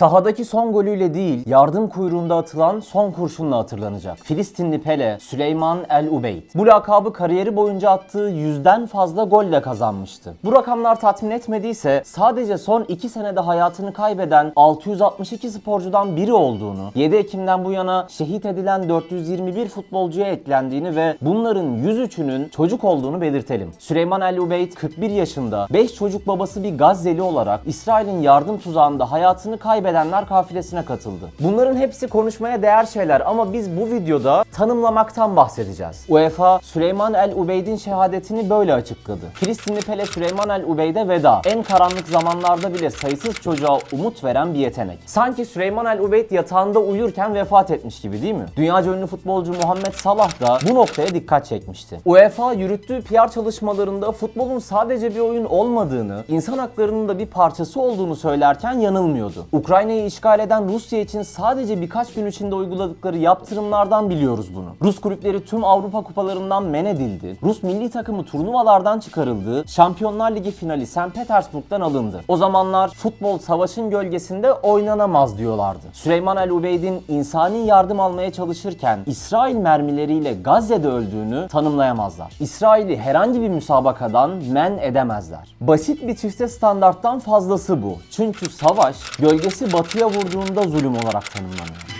Sahadaki son golüyle değil, yardım kuyruğunda atılan son kurşunla hatırlanacak. Filistinli Pele, Süleyman El Ubeyd. Bu lakabı kariyeri boyunca attığı yüzden fazla golle kazanmıştı. Bu rakamlar tatmin etmediyse sadece son 2 senede hayatını kaybeden 662 sporcudan biri olduğunu, 7 Ekim'den bu yana şehit edilen 421 futbolcuya eklendiğini ve bunların 103'ünün çocuk olduğunu belirtelim. Süleyman El Ubeyd 41 yaşında 5 çocuk babası bir Gazze'li olarak İsrail'in yardım tuzağında hayatını kaybedenler kafilesine katıldı. Bunların hepsi konuşmaya değer şeyler ama biz bu videoda tanımlamaktan bahsedeceğiz. UEFA Süleyman El Ubeyd'in şehadetini böyle açıkladı. Filistinli Pele Süleyman El Ubeyd'e veda. En karanlık zamanlarda bile sayısız çocuğa umut veren bir yetenek. Sanki Süleyman El Ubeyd yatağında uyurken vefat etmiş gibi değil mi? Dünyaca ünlü futbolcu Muhammed Salah da bu noktaya dikkat çekmişti. UEFA yürüttüğü PR çalışmalarında futbolun sadece bir oyun olmadığını, insan haklarının da bir parçası olduğunu söylerken yanılmıyordu. Ukrayna'yı işgal eden Rusya için sadece birkaç gün içinde uyguladıkları yaptırımlardan biliyoruz bunu. Rus kulüpleri tüm Avrupa kupalarından men edildi. Rus milli takımı turnuvalardan çıkarıldı. Şampiyonlar Ligi finali St. Petersburg'dan alındı. O zamanlar futbol savaşın gölgesinde oynanamaz diyorlardı. Süleyman El Ubeyd'in insani yardım almaya çalışırken İsrail mermileriyle Gazze'de öldüğünü tanımlayamazlar. İsrail'i herhangi bir müsabakadan men edemezler. Basit bir çifte standarttan fazlası bu. Çünkü savaş gölgesi batıya vurduğunda zulüm olarak tanımlanıyor.